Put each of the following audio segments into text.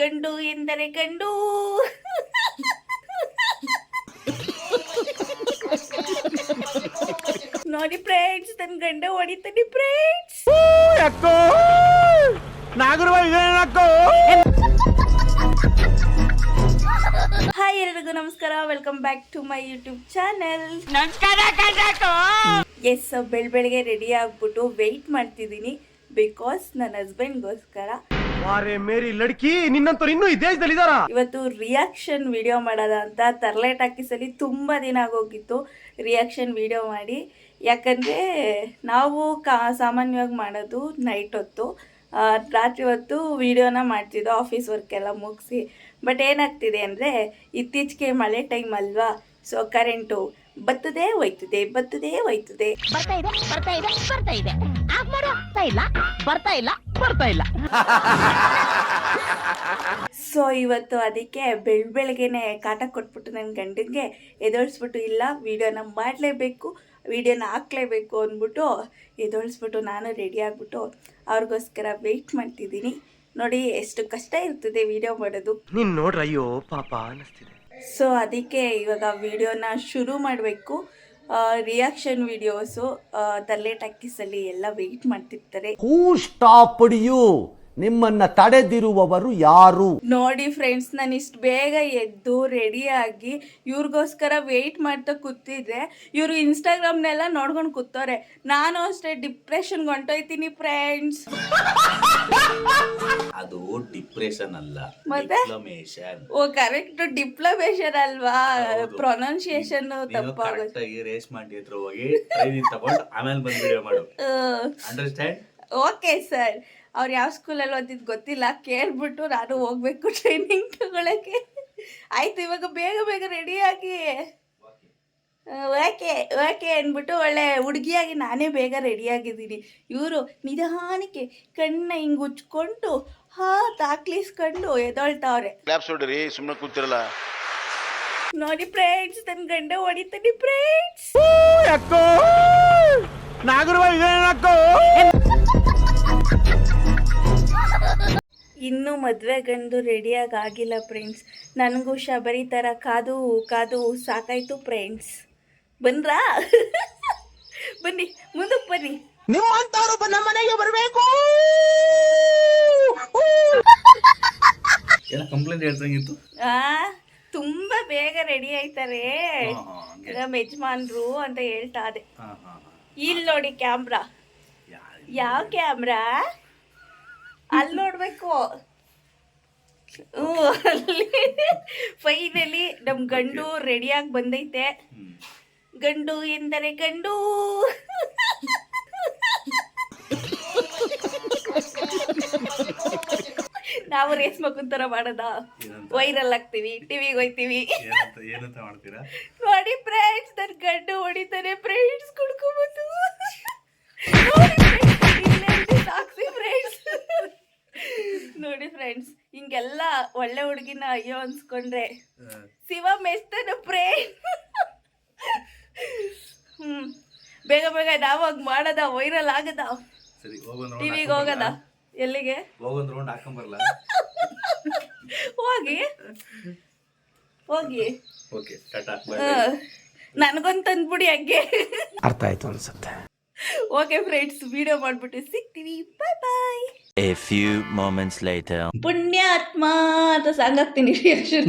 ಗಂಡು ಎಂದರೆ ಗಂಡು ನೋಡಿ ಫ್ರೆಂಡ್ಸ್ ತನ್ನ ಗಂಡ ಹೊಡಿತಾನೆ ಫ್ರೆಂಡ್ಸ್ ಹಾಯ್ ಎಲ್ರಿಗೂ ನಮಸ್ಕಾರ. Welcome back to my YouTube channel S ಬೆಳ್ ಬೆಳಗ್ಗೆ ರೆಡಿ ಆಗ್ಬಿಟ್ಟು ವೆಯ್ಟ್ ಮಾಡ್ತಿದ್ದೀನಿ ಬಿಕಾಸ್ ನನ್ನ ಹಸ್ಬೆಂಡ್ಗೋಸ್ಕರ ವಾರೆ ಮೇರಿ ಲಡ್ಕಿ ನಿನ್ನಂತವ್ರು ಇನ್ನೂ ಈ ದೇಶದಲ್ಲಿ ಇದಾರ? ಇವತ್ತು ರಿಯಾಕ್ಷನ್ ವಿಡಿಯೋ ಮಾಡೋದ ಅಂತ ತರ್ಲೆ ಟಾಕೀಸಲ್ಲಿ ತುಂಬ ದಿನ ಆಗೋಗಿತ್ತು ರಿಯಾಕ್ಷನ್ ವಿಡಿಯೋ ಮಾಡಿ. ಯಾಕಂದರೆ ನಾವು ಕಾ ಸಾಮಾನ್ಯವಾಗಿ ಮಾಡೋದು ನೈಟ್ ಹೊತ್ತು. ಆ, ರಾತ್ರಿ ಹೊತ್ತು ವಿಡಿಯೋನ ಮಾಡ್ತಿದ್ದೋ ಆಫೀಸ್ ವರ್ಕ್ ಎಲ್ಲ ಮುಗಿಸಿ. ಬಟ್ ಏನಾಗ್ತಿದೆ ಅಂದರೆ ಇತ್ತೀಚೆಗೆ ಮಳೆ ಟೈಮ್ ಅಲ್ವಾ? ಸೊ ಕರೆಂಟು ಬತ್ತದೇ ಹೋಯ್ತದೆ ಬತ್ತದೇ ಹೋಯ್ತದೆ. ಬರ್ತಾ ಇದೆ ಬರ್ತಾ ಇದೆ ಬರ್ತಾ ಇದೆ. ಆಗ್ತಾ ಇಲ್ಲ ಬರ್ತಾ ಇಲ್ಲ ಬರ್ತಾ ಇಲ್ಲ. ಸೊ ಇವತ್ತು ಅದಕ್ಕೆ ಬೆಳ್ ಬೆಳಗ್ಗೆನೆ ಕಾಟ ಕೊಟ್ಬಿಟ್ಟು ನನ್ನ ಗಂಡನಿಗೆ ಎದೋಳಿಸ್ಬಿಟ್ಟು ಇಲ್ಲ ವಿಡಿಯೋನ ಮಾಡಲೇಬೇಕು ವಿಡಿಯೋನ ಹಾಕ್ಲೇಬೇಕು ಅಂದ್ಬಿಟ್ಟು ಎದೋಳಿಸ್ಬಿಟ್ಟು ನಾನು ರೆಡಿ ಆಗ್ಬಿಟ್ಟು ಅವ್ರಿಗೋಸ್ಕರ ವೆಯ್ಟ್ ಮಾಡ್ತಿದ್ದೀನಿ. ನೋಡಿ ಎಷ್ಟು ಕಷ್ಟ ಇರ್ತದೆ ವಿಡಿಯೋ ಮಾಡೋದು. ನೀನ್ ನೋಡ್ರ ಅಯ್ಯೋ ಪಾಪ ಅನ್ನಿಸ್ತಿದೆ ಸೊ ಅದಕ್ಕೆ ಇವಾಗ ವಿಡಿಯೋನ ಶುರು ಮಾಡಬೇಕು. ರಿಯಾಕ್ಷನ್ ವಿಡಿಯೋಸು ತಲೆ ಟಾಕೀಸಲ್ಲಿ ಎಲ್ಲ ವೆಯ್ಟ್ ಮಾಡ್ತಿರ್ತಾರೆ. ಹೂ ಸ್ಟಾಪ್ ಯು ನಿಮ್ಮನ್ನ ತಡೆದಿರುವವರು ಯಾರು? ನೋಡಿ ಫ್ರೆಂಡ್ಸ್ ನಾನು ಇಷ್ಟು ಬೇಗ ಎದ್ದು ರೆಡಿಯಾಗಿ ಇವ್ರಿಗೋಸ್ಕರ ವೆಯ್ಟ್ ಮಾಡ್ತಾ ಕೂತಿದ್ರೆ ಇವರು ಇನ್ಸ್ಟಾಗ್ರಾಮ್ನೆಲ್ಲ ನೋಡ್ಕೊಂಡು ಕೂತವ್ರೆ. ನಾನು ಅಷ್ಟೇ ಡಿಪ್ರೆಷನ್ಗೆ ಹೊಂಟೋಯ್ತೀನಿ ಫ್ರೆಂಡ್ಸ್ ಅದು ಡಿಪ್ರೆಷನ್ ಅಲ್ಲ ಮತ್ತೆ? ಡಿಪ್ಲಮೇಷನ್ ಓ ಕರೆಕ್ಟ್ ಡಿಪ್ಲೊಮೇಷನ್ ಅಲ್ವಾ? ಹೌದು. ಪ್ರೊನೌನ್ಸಿಯೇಷನ್ ತಪ್ಪಾಗುತ್ತೆ. ತಪ್ಪಾಗೋದು ಕರೆಕ್ಟ್ ಆಗಿ ರೇಷ್ಮಾಂಡಿ ಹತ್ರ ಹೋಗಿ ಟ್ರೈನಿಂಗ್ ತಗೊಂಡು ಆಮೇಲೆ ಬಂದು ವಿಡಿಯೋ ಮಾಡು. ಅಂಡರ್ಸ್ಟ್ಯಾಂಡ್ ಓಕೆ ಸರ್ ಅವ್ರು ಯಾವ ಸ್ಕೂಲಲ್ಲಿ ಓದಿದ್ದು ಗೊತ್ತಿಲ್ಲ ಕೇಳ್ಬಿಟ್ಟು ನಾನು ಹೋಗ್ಬೇಕು ಟ್ರೈನಿಂಗ್ ತಗೊಳಕ್ಕೆ. ಆಯ್ತು ಇವಾಗ ಬೇಗ ಬೇಗ ರೆಡಿಯಾಗಿ ಓಕೆ ಓಕೆ ಅಂದ್ಬಿಟ್ಟು ಒಳ್ಳೆ ಹುಡುಗಿಯಾಗಿ ನಾನೇ ಬೇಗ ರೆಡಿಯಾಗಿದ್ದೀನಿ ಇವರು ನಿಧಾನಕ್ಕೆ ಕಣ್ಣ ಹಿಂಗೆ ಉಚ್ಕೊಂಡು ಹಾ ತಾಕ್ಲಿಸ್ಕೊಂಡು ಎದೊಳ್ತಾವ್ರೆ. ಸುಮ್ಮನೆ ಕೂತಿರಲ್ಲ. ನೋಡಿ ಫ್ರೆಂಡ್ಸ್ ನನ್ನ ಗಂಡ ಹೊಡಿತಾನೆ ಫ್ರೆಂಡ್ಸ್ ಅಕ್ಕೋ ಇನ್ನೂ ಮದುವೆ ಗಂಡು ರೆಡಿಯಾಗಿ ಆಗಿಲ್ಲ ಫ್ರೆಂಡ್ಸ್. ನನಗೂ ಶಬರಿ ಥರ ಕಾದು ಕಾದು ಸಾಕಾಯಿತು ಫ್ರೆಂಡ್ಸ್. ಬಂದ್ರಾ? ಬನ್ನಿ ಮುಂದಕ್ಕೆ ಬನ್ನಿ. ಎಲ್ಲ ಕಂಪ್ಲೇಂಟ್ ಹೇಳ್ದಂಗಿತ್ತು ಆ ತುಂಬಾ ಬೇಗ ರೆಡಿ ಆಯ್ತಾರೆ. ನಮ್ಮ ಯಜಮಾನ್ರು ಅಂತ ಹೇಳ್ತಾ ಅದೇ ಹಾ ಹಾ ಹಾ. ಇಲ್ಲಿ ನೋಡಿ ಕ್ಯಾಮ್ರಾ ಯಾ- ಯಾವ ಕ್ಯಾಮ್ರಾ ಅಲ್ಲಿ ನೋಡ್ಬೇಕು. ಫೈನಲಿ ನಮ್ ಗಂಡು ರೆಡಿಯಾಗಿ ಬಂದೈತೆ. ಗಂಡು ಎಂದರೆ ಗಂಡು. ನಾವು ರೇಸ್ ಮಕ್ಕಂತರ ಮಾಡೋದ? ವೈರಲ್ ಆಗ್ತೀವಿ ಟಿವಿಗೆ ಹೋಯ್ತೀವಿ. ನೋಡಿ ಫ್ರೆಂಡ್ಸ್ ನನ್ ಗಂಡು ಹೊಡಿತಾನೆ ಫ್ರೆಂಡ್ಸ್ ಕುಡ್ಕೊಬೋದು ಸಾಕ್ಷಿ ಫ್ರೆಂಡ್ಸ್ ನೋಡಿ ಫ್ರೆಂಡ್ಸ್ ಹಿಂಗೆಲ್ಲ ಒಳ್ಳೆ ಹುಡುಗಿನ ಅಯ್ಯೋ ಅನ್ಸ್ಕೊಂಡ್ರೆ ಶಿವ ಮೆಸ್ತನ ಪ್ರೇ ಹ್ಮ್. ಬೇಗ ಬೇಗ ಯಾವಾಗ ಮಾಡದ ವೈರಲ್ ಆಗದ. ಟಿವಿಗೆ ಹೋಗದ? ಎಲ್ಲಿಗೆ? ಹೋಗೊಂದ್ ರೌಂಡ್ ಹಾಕೊಂಬರ್ಲ ಹೋಗಿ. ಹೋಗಿ. ಓಕೆ ಟಾಟಾ ನನಗೊಂದು ತಂದ್ಬಿಡಿ ಹಂಗೆ. ಅರ್ಥ ಆಯ್ತು ಅನ್ಸುತ್ತೆ. ಓಕೆ ಫ್ರೆಂಡ್ಸ್ ವಿಡಿಯೋ ಮಾಡ್ಬಿಟ್ಟು ಸಿಗ್ತೀವಿ. Bye bye a few moments later ಪುಣ್ಯಾತ್ಮ ಅಂತ ಸಾಂಗ್ ಹಾಕ್ತೀನಿ ರಿಯಾಕ್ಷನ್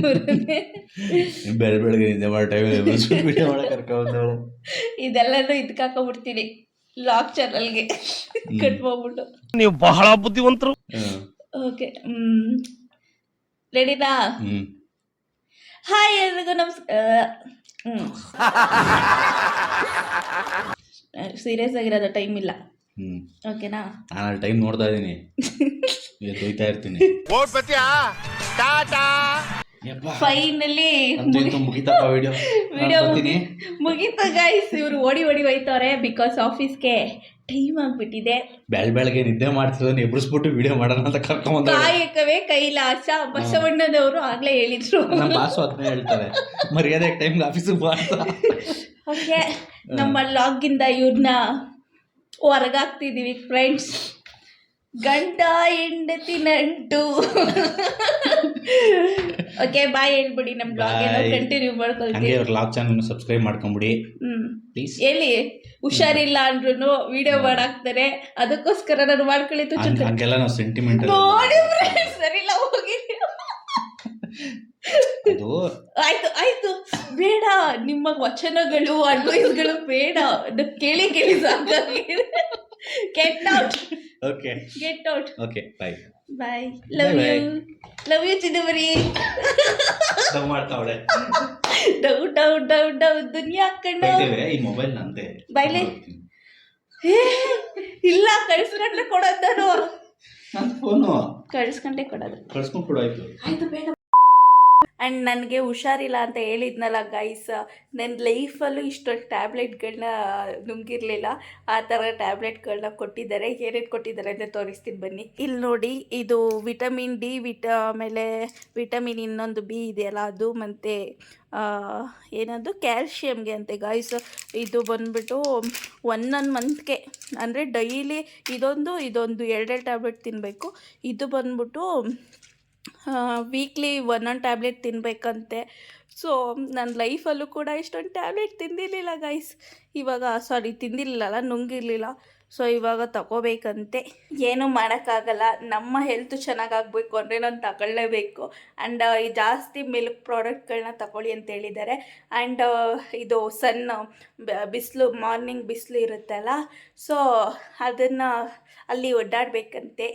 ಬೆಳ ಬೆಳಗ್ಗೆ ನಿದ್ದೆ ಮಾಡೋ ಟೈಮ್ ವಿಡಿಯೋ ಮಾಡಕ್ಕೆ ಕರ್ಕೊಂಡು ಇದೆಲ್ಲನೂ ಇದಕ್ಕೆ ಹಾಕೊಂಡ್ಬಿಡ್ತೀನಿ. ಲಾಕ್ ಚಾನಲ್ಗೆ ಕಟ್ ಮಾಡ್ಬಿಟ್ಟು ನೀವು ಬಹಳ ಬುದ್ಧಿವಂತರು. Okay hmm. ರೆಡಿನಾ ಹಾಯ್ ಎಲ್ರಿಗೂ ನಮಸ್ಕಾರ ಸೀರಿಯಸ್ ಆಗಿರೋದು ಟೈಮ್ ಇಲ್ಲ. ಓಕೆನಾ ನಾನು ಅಲ್ಲಿ ಟೈಮ್ ನೋಡ್ತಾ ಇದ್ದೀನಿ. ದೊಯ್ತಾ ಇರ್ತೀನಿ. ಫೈನಲಿ ಮುಗಿತಪ್ಪ ವಿಡಿಯೋ ವಿಡಿಯೋ ಮುಗೀತು ಗೈಸ್ ಇವರು ಓಡಿ ಓಡಿ ಹೋಯ್ತವ್ರೆ ಬಿಕಾಸ್ ಆಫೀಸ್ಗೆ ಟೈಮ್ ಆಗ್ಬಿಟ್ಟಿದೆ. ಬೆಳ ಬೆಳಗ್ಗೆ ನಿದ್ದೆ ಮಾಡ್ತಿರೋದನ್ನ ಎಬ್ಬಿಸ್ಬಿಟ್ಟು ವಿಡಿಯೋ ಮಾಡೋಣ ಅಂತ ಕರ್ಕೊಂಡ್ ಕಾಯಕವೇ ಕೈಲಾಸ. ಬಸವಣ್ಣನವರು ಆಗ್ಲೇ ಹೇಳಿದ್ರು. ನಮ್ಮ ಬಾಸು ಅದನ್ನ ಹೇಳ್ತಾರೆ. ಮರ್ಯಾದೆ ಟೈಮ್ ಆಫೀಸಿಗೆ ಬಾ ಓಕೆ ನಮ್ಮ ಲಾಗಿಂದ ಇವ್ರನ್ನ ಹೊರಗಾಗ್ತಿದೀವಿ ಫ್ರೆಂಡ್ಸ್ ಗಂಡ ಹೆಂಡತಿ ನಂಟು. ಓಕೆ ಬಾಯ್ ಹೇಳ್ಬಿಡಿ ನಮ್ಮ ಬ್ಲಾಗ್ ಏನೋ Bye. ಕಂಟಿನ್ಯೂ ಹಂಗೆ ಮಾಡ್ಕೊಳ್ತೀವಿ ಅವ್ರ ಲಾಗ್ ಚಾನಲ್ ಸಬ್ಸ್ಕ್ರೈಬ್ ಮಾಡ್ಕೊಂಬಿಡಿ. ಹ್ಮ್. ಪ್ಲೀಸ್ ಹೇಳಿ ಹುಷಾರಿಲ್ಲ ಅಂದ್ರೂ ವಿಡಿಯೋ ಮಾಡಾಕ್ತಾರೆ. ಅದಕ್ಕೋಸ್ಕರ ನಾನು ಮಾಡ್ಕೊಳ್ಳಿ ತುಚ್ಚು ಹಂಗೆಲ್ಲ ನಾವು ಸೆಂಟಿಮೆಂಟ್ ನೋಡಿ friends, ಸರಿಲ್ಲ ಹೋಗಿ ಅದು ಆಯ್ತು ಆಯ್ತು. ಬೇಡ ನಿಮ್ಮ ವಚನಗಳು ಅಡ್ವೈಸ್ಗಳು ಬೇಡ. ಕೇಳಿ ಕೇಳಿ ಸಾಕಾಗಿದೆ. Get out okay get out okay bye bye love you love you ಚಿದಂಬರಿ ಮಾಡ್ತಾವಳೆ ಡೌ ಡೌ ಡೌ ಡೌ ದುನಿಯಾ ಕಣ್ಣ ಈ ಮೊಬೈಲ್ ನಂದೆ. ಬೈಲೆ ಇಲ್ಲ ಕಳ್ಸ್ಕೊಂಡ್ರೆ ಕೊಡೋದಾರು ನಾನು ನನ್ನ ಫೋನು ಕಳ್ಸ್ಕೊಂಡೆ ಕೊಡೋದು. ಕಳಿಸ್ಕೊಂಡು ಕೊಡೋಯ್ತು ಆಯ್ತು. ಬೇಡ ಆ್ಯಂಡ್ ನನಗೆ ಹುಷಾರಿಲ್ಲ ಅಂತ ಹೇಳಿದ್ನಲ್ಲ ಗೈಸ್ ನನ್ನ ಲೈಫಲ್ಲೂ ಇಷ್ಟೊಂದು ಟ್ಯಾಬ್ಲೆಟ್ಗಳನ್ನ ನುಂಗಿರಲಿಲ್ಲ. ಆ ಥರ ಟ್ಯಾಬ್ಲೆಟ್ಗಳನ್ನ ಕೊಟ್ಟಿದ್ದಾರೆ. ಏನೇನು ಕೊಟ್ಟಿದ್ದಾರೆ ಅಂತ ತೋರಿಸ್ತೀನಿ ಬನ್ನಿ. ಇಲ್ಲಿ ನೋಡಿ, ಇದು ವಿಟಮಿನ್ ಡಿ ವಿಟ ಆಮೇಲೆ ವಿಟಮಿನ್ ಇನ್ನೊಂದು ಬಿ ಇದೆಯಲ್ಲ, ಅದು ಮತ್ತು ಏನದು? ಕ್ಯಾಲ್ಶಿಯಮ್ಗೆ ಅಂತೆ ಗಾಯ್ಸ್ ಇದು ಬಂದ್ಬಿಟ್ಟು ಒನ್ ಮಂತ್ಗೆ ಅಂದರೆ ಡೈಲಿ ಇದೊಂದು ಇದೊಂದು ಎರಡೆರಡು ಟ್ಯಾಬ್ಲೆಟ್ ತಿನ್ನಬೇಕು ಇದು ಬಂದ್ಬಿಟ್ಟು ವೀಕ್ಲಿ ಒಂದೊಂದು ಟ್ಯಾಬ್ಲೆಟ್ ತಿನ್ನಬೇಕಂತೆ ಸೊ ನನ್ನ ಲೈಫಲ್ಲೂ ಕೂಡ ಇಷ್ಟೊಂದು ಟ್ಯಾಬ್ಲೆಟ್ ತಿಂದಿರಲಿಲ್ಲ ಗೈಸ್ ಇವಾಗ ಸಾರಿ ತಿಂದಿರಲಿಲ್ಲ ನುಂಗಿರಲಿಲ್ಲ. ಸೊ ಇವಾಗ ತಗೋಬೇಕಂತೆ. ಏನೂ ಮಾಡೋಕ್ಕಾಗಲ್ಲ. ನಮ್ಮ ಹೆಲ್ತ್ ಚೆನ್ನಾಗಾಗಬೇಕು ಅಂದರೆ ನಾನು ತಗೊಳ್ಳೇಬೇಕು. ಆ್ಯಂಡ್ ಜಾಸ್ತಿ ಮಿಲ್ಕ್ ಪ್ರಾಡಕ್ಟ್ಗಳನ್ನ ತಗೊಳ್ಳಿ ಅಂತ ಹೇಳಿದ್ದಾರೆ. ಆ್ಯಂಡ್ ಇದು ಸನ್ ಬಿಸಿಲು ಮಾರ್ನಿಂಗ್ ಬಿಸಿಲು ಇರುತ್ತಲ್ಲ. ಸೊ ಅದನ್ನು ಅಲ್ಲಿ ಒಡ್ಡಾಡಬೇಕಂತೆ.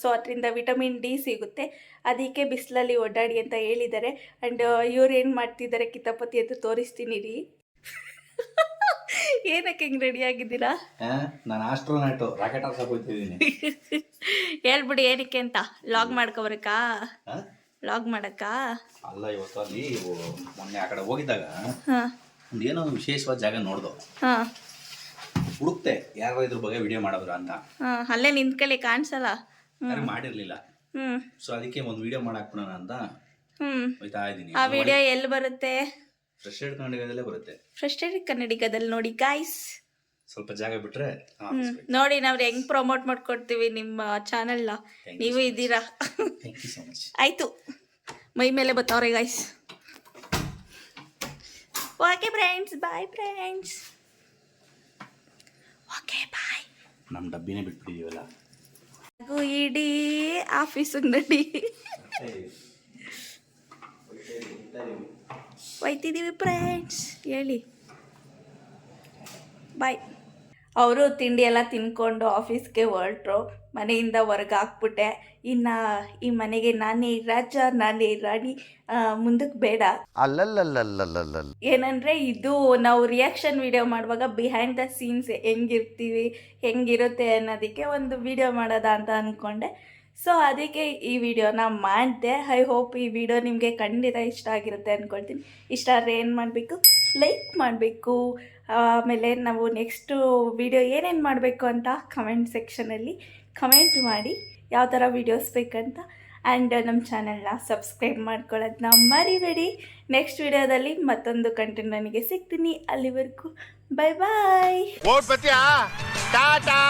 ಸೊ ಅದರಿಂದ ವಿಟಮಿನ್ ಡಿ ಸಿಗುತ್ತೆ. ಅದಕ್ಕೆ ಬಿಸಿಲಲ್ಲಿ ಒಡ್ಡಾಡಿ ಅಂತ ಹೇಳಿದ್ದಾರೆ. ಆ್ಯಂಡ್ ಇವ್ರು ಏನು ಮಾಡ್ತಿದ್ದಾರೆ ಕಿತಾಪತಿ ಅಂತ ತೋರಿಸ್ತೀನಿ ರೀ. ಏನಕ್ಕೆ ಹಿಂಗೆ ರೆಡಿ ಆಗಿದ್ದೀರಾ? ನಾನು ಆಸ್ಟ್ರೋನಾಟು ರಾಕೆಟ್ ಹಾರ್ಸಕ್ ಹೋಗ್ತಿದ್ದೀನಿ ಹೇಳ್ಬಿಡಿ ಏನಕ್ಕೆ ಅಂತ. ಲಾಗ್ ಮಾಡ್ಕೋಬರಕ? ಲಾಗ್ ಮಾಡಕ್ಕಾ? ಅಲ್ಲ ಇವತ್ತು ಅಲ್ಲಿ ಮೊನ್ನೆ ಆ ಕಡೆ ಹೋಗಿದ್ದಾಗ ಒಂದು ಏನೋ ಒಂದು ವಿಶೇಷವಾದ ಜಾಗ ನೋಡ್ದು. ಹಾಂ. ಹುಡುಕ್ತೆ ಯಾರೋ ಇದ್ರ ಬಗ್ಗೆ ವಿಡಿಯೋ ಮಾಡೋದ್ರ ಅಂತ. ಅಲ್ಲೇ ನಿಂತ್ಕೊಳ್ಳಿ ಕಾಣಿಸಲ್ಲ? ಯಾರು ಮಾಡಿರ್ಲಿಲ್ಲ. ಸೊ ಅದಕ್ಕೆ ಒಂದು ವಿಡಿಯೋ ಮಾಡಾಕ್ಬಿಡೋಣ ಅಂತ ಹೋಯ್ತಾ ಇದ್ದೀನಿ. ಆ ವಿಡಿಯೋ ಎಲ್ಲಿ ಬರುತ್ತೆ? ಫ್ರೆಶ್ ಕನ್ನಡಿಗದಲ್ಲೇ ಬರುತ್ತೆ. ಫ್ರಸ್ಟ್ರೇಟೆಡ್ ಕನ್ನಡಿಗದಲ್ಲಿ ನೋಡಿ ಗಾಯ್ಸ್ ಸ್ವಲ್ಪ ಜಾಗ ಬಿಟ್ರೆ ನೋಡಿ ನಾವು ಹೆಂಗೆ ಪ್ರಮೋಟ್ ಮಾಡ್ಕೊಡ್ತೀವಿ ನಿಮ್ಮ ಚಾನೆಲ್ you ನೀವು. ಇದ್ದೀರಾ? ಆಯಿತು. ಮೈ ಮೇಲೆ ಬತ್ತವ್ರೆ guys okay friends bye friends okay bye ನಮ್ಮ ಡಬ್ಬಿನೇ ಬಿಟ್ಬಿಟ್ಟಿದೀವಲ್ಲ? ಹಾಗೂ ಇಡೀ ಆಫೀಸ್ ನಡಿ. ಒಯ್ತಿದ್ದೀವಿ ಫ್ರೆಂಡ್ಸ್ ಹೇಳಿ ಬಾಯ್ ಅವರು ತಿಂಡಿ ಎಲ್ಲ ತಿನ್ಕೊಂಡು ಆಫೀಸ್ಗೆ ಹೊರಟ್ರು. ಮನೆಯಿಂದ ಹೊರಗೆ ಹಾಕ್ಬಿಟ್ಟೆ ಇನ್ನು ಈ ಮನೆಗೆ ನಾನೇ ರಾಜ ನಾನೇ ರಾಣಿ ಮುಂದಕ್ಕೆ ಬೇಡ. ಅಲ್ಲಲ್ಲಲ್ಲಲ್ಲಲ್ಲ ಏನಂದರೆ ಇದು ನಾವು ರಿಯಾಕ್ಷನ್ ವಿಡಿಯೋ ಮಾಡುವಾಗ ಬಿಹೈಂಡ್ ದ ಸೀನ್ಸ್ ಹೆಂಗಿರ್ತೀವಿ ಹೆಂಗಿರುತ್ತೆ ಅನ್ನೋದಕ್ಕೆ ಒಂದು ವಿಡಿಯೋ ಮಾಡೋದ ಅಂತ ಅಂದ್ಕೊಂಡೆ ಸೊ ಅದಕ್ಕೆ ಈ ವಿಡಿಯೋನ ಮಾಡಿದೆ. ಐ ಹೋಪ್ ಈ ವಿಡಿಯೋ ನಿಮಗೆ ಖಂಡಿತ ಇಷ್ಟ ಆಗಿರುತ್ತೆ ಅಂದ್ಕೊಳ್ತೀನಿ ಇಷ್ಟ ಆದರೆ ಏನು ಮಾಡಬೇಕು? ಲೈಕ್ ಮಾಡಬೇಕು. ಆಮೇಲೆ ನಾವು ನೆಕ್ಸ್ಟು ವಿಡಿಯೋ ಏನೇನು ಮಾಡಬೇಕು ಅಂತ ಕಮೆಂಟ್ ಸೆಕ್ಷನಲ್ಲಿ ಕಮೆಂಟ್ ಮಾಡಿ ಯಾವ ಥರ ವೀಡಿಯೋಸ್ ಬೇಕಂತ. ಆ್ಯಂಡ್ ನಮ್ಮ ಚಾನೆಲ್ನ ಸಬ್ಸ್ಕ್ರೈಬ್ ಮಾಡ್ಕೊಳ್ಳೋದನ್ನ ಮರಿಬೇಡಿ. ನೆಕ್ಸ್ಟ್ ವಿಡಿಯೋದಲ್ಲಿ ಮತ್ತೊಂದು ಕಂಟೆಂಟ್ ನನಗೆ ಸಿಗ್ತೀನಿ ಅಲ್ಲಿವರೆಗೂ. ಬಾಯ್ ಟಾಟಾ.